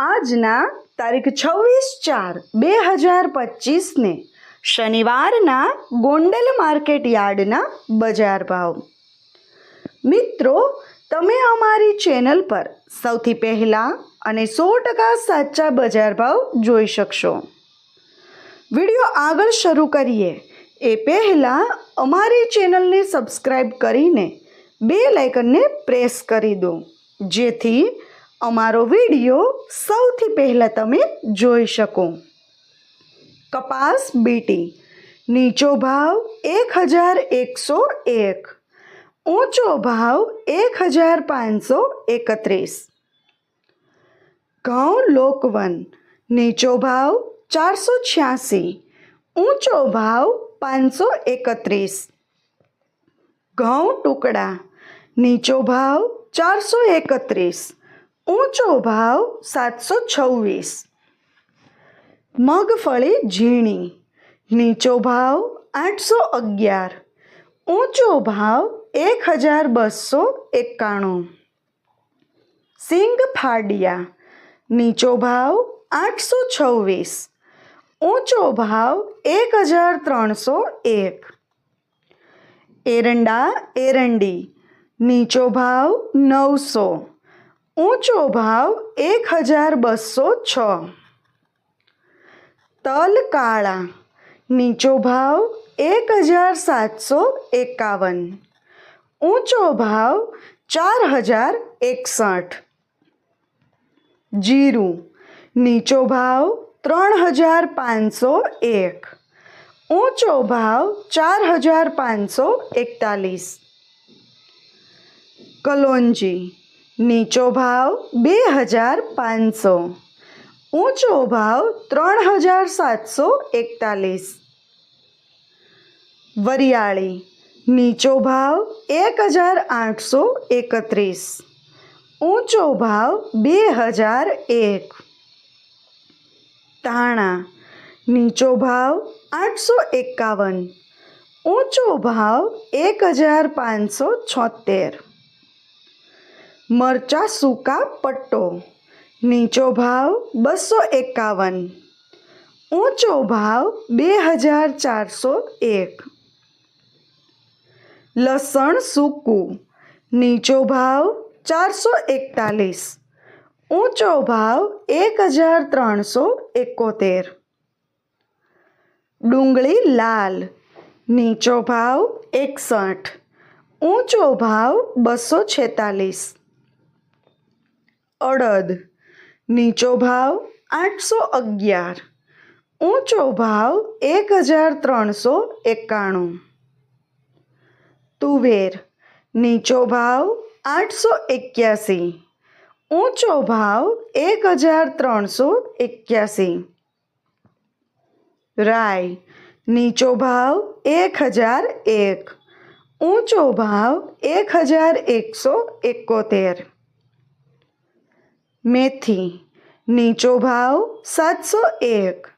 આજના તારીખ છવ્વીસ ચાર બે હજાર પચીસને શનિવારના ગોંડલ માર્કેટ યાર્ડના બજાર ભાવ. મિત્રો, તમે અમારી ચેનલ પર સૌથી પહેલાં અને સો ટકા સાચા બજાર ભાવ જોઈ શકશો. વીડિયો આગળ શરૂ કરીએ. એ પહેલાં અમારી ચેનલને સબસ્ક્રાઈબ કરીને બે લાઇકનને પ્રેસ કરી દો. જેથી અમારો વીડિયો સૌથી પહેલાં તમે જોઈ શકો. કપાસ બીટી. નીચો ભાવ એક હજાર એકસો એક. ઊંચો ભાવ એક હજાર પાંચસો એકત્રીસ. ઘઉં લોકવન. નીચો ભાવ ચારસો છ્યાસી. ઊંચો ભાવ પાંચસો એકત્રીસ. ઘઉં ટુકડા. નીચો ભાવ ચારસો એકત્રીસ. ઊંચો ભાવ સાતસો છવ્વીસ. મગફળી ઝીણી, નીચો ભાવ આઠસો અગિયાર. ઊંચો ભાવ એક હજાર બસો એકાણું. સિંગ ફાડિયા, નીચો ભાવ આઠસો છવ્વીસ. ઊંચો ભાવ એક હજાર ત્રણસો એક. એરંડા, એરંડી, નીચો ભાવ નવસો. ઊંચો ભાવ એક હજાર બસો છ તલ કાળા નીચો ભાવ એક હજાર સાતસો એકાવન ઊંચો ભાવ ચાર હજાર એકસઠ જીરું નીચો ભાવ ત્રણ હજાર પાંચસો એક ઊંચો ભાવ ચાર હજાર પાંચસો એકતાલીસ કલોંજી નીચો ભાવ બે હજાર પાંચસો. ઊંચો ભાવ ત્રણ હજાર સાતસો એકતાલીસ. વરિયાળી, નીચો ભાવ એક હજાર આઠસો એકત્રીસ. ઊંચો ભાવ બે હજાર એક. ધાણા, નીચો ભાવ આઠસો એકાવન. ઊંચો ભાવ એક હજાર પાંચસો છોતેર. મરચા સૂકા પટ્ટો. નીચો ભાવ બસો એકાવન. ઊંચો ભાવ બે હજાર ચારસો એક. લસણ સૂકું. નીચો ભાવ ચારસો એકતાલીસ. ઊંચો ભાવ એક હજાર ત્રણસો એકોતેર. ડુંગળી લાલ. નીચો ભાવ એકસઠ. ઊંચો ભાવ બસો છેતાલીસ. અડદ નીચો ભાવ આઠસો અગિયાર ઊંચો ભાવ એક હજાર ત્રણસો એકાણું તુવેર નીચો ભાવ આઠસો એક્યાસી ઊંચો ભાવ એક હજાર ત્રણસો એક્યાસી રાય નીચો ભાવ એક હજાર એક ઊંચો ભાવ એક હજાર એકસો એકોતેર મેથી નીચો ભાવ સાતસો એક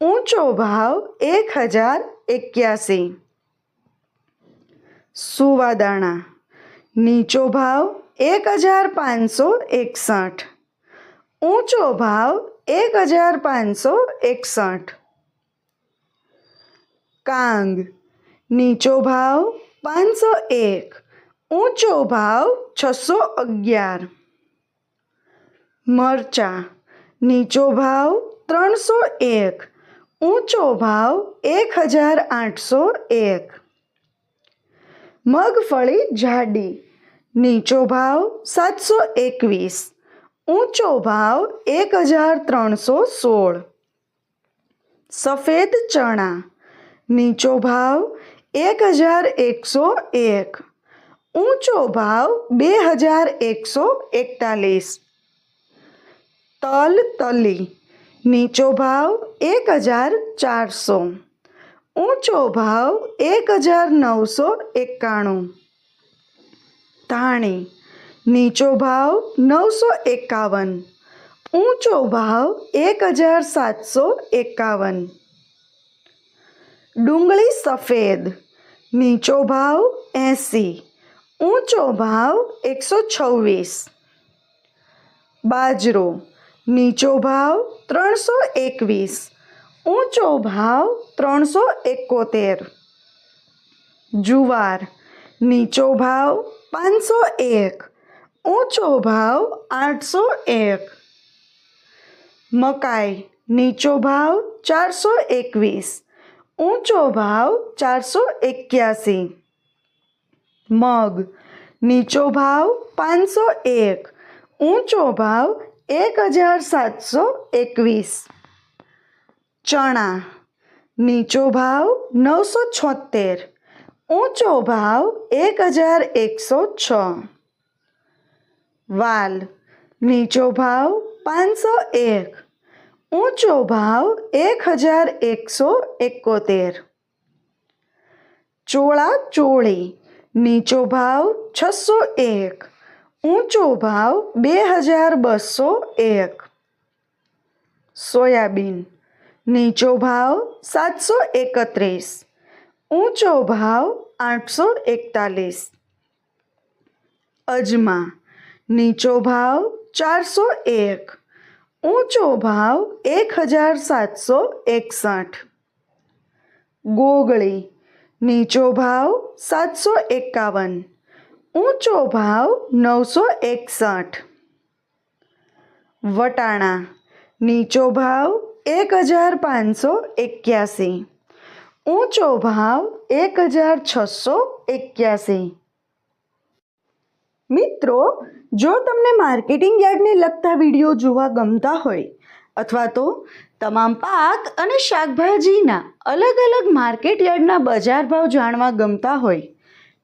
ઊંચો ભાવ એક હજાર એક્યાસી સુવાદાણા નીચો ભાવ એક હજાર પાંચસો એકસઠ ઊંચો ભાવ એક હજાર પાંચસો એકસઠ કાંગ નીચો ભાવ પાંચસો એક ઊંચો ભાવ છસો અગિયાર મરચા નીચો ભાવ ત્રણસો એક ઊંચો ભાવ એક હજાર આઠસો એક મગફળી જાડી નીચો ભાવ સાતસો એકવીસ ઊંચો ભાવ એક હજાર ત્રણસો સોળ સફેદ ચણા નીચો ભાવ એક હજાર એકસો એક ઊંચો ભાવ બે હજાર એકસો એકતાલીસ તલ તલી નીચો ભાવ એક હજાર ચારસો ઊંચો ભાવ એક હજાર નવસો એકાણું ધાણી નીચો ભાવ નવસો એકાવન ઊંચો ભાવ એક હજાર સાતસો એકાવન ડુંગળી સફેદ નીચો ભાવ એંસી ઊંચો ભાવ એકસો છવ્વીસ બાજરો નીચો ભાવ ત્રણસો એકવીસ, ઊંચો ભાવ ત્રણસો એકોતેર. જુવાર, નીચો ભાવ પાંચસો એક, ઊંચો ભાવ આઠસો એક. મકાઈ, નીચો ભાવ ચારસો એકવીસ, ઊંચો ભાવ ચારસો એક્યાસી. મગ, નીચો ભાવ પાંચસો એક, ઊંચો ભાવ એક હજાર સાતસો એકવીસ ચણા નીચો ભાવ નવસો છોતેર ઊંચો ભાવ એક હજાર એકસો છ વાલ નીચો ભાવ પાંચસો એક ઊંચો ભાવ એક હજાર એકસો એકોતેર ચોળા ચોળી નીચો ભાવ છસો એક ઊંચો ભાવ બે હજાર બસો એક સોયાબીન નીચો ભાવ સાતસો એકત્રીસ ઊંચો ભાવ આઠસો એકતાલીસ અજમા નીચો ભાવ ચારસો એક ઊંચો ભાવ એક હજાર સાતસો એકસઠ ગોગળી નીચો ભાવ સાતસો એકાવન ઊંચો ભાવ નવસો એકસઠ. વટાણા, નીચો ભાવ એક હજાર પાંચસો એક્યાસી. ઊંચો ભાવ એક હજાર છસો એક્યાસી. મિત્રો, જો તમને માર્કેટિંગ યાર્ડને લગતા વીડિયો જોવા ગમતા હોય અથવા તો તમામ પાક અને શાકભાજીના અલગ અલગ માર્કેટ યાર્ડના બજાર ભાવ જાણવા ગમતા હોય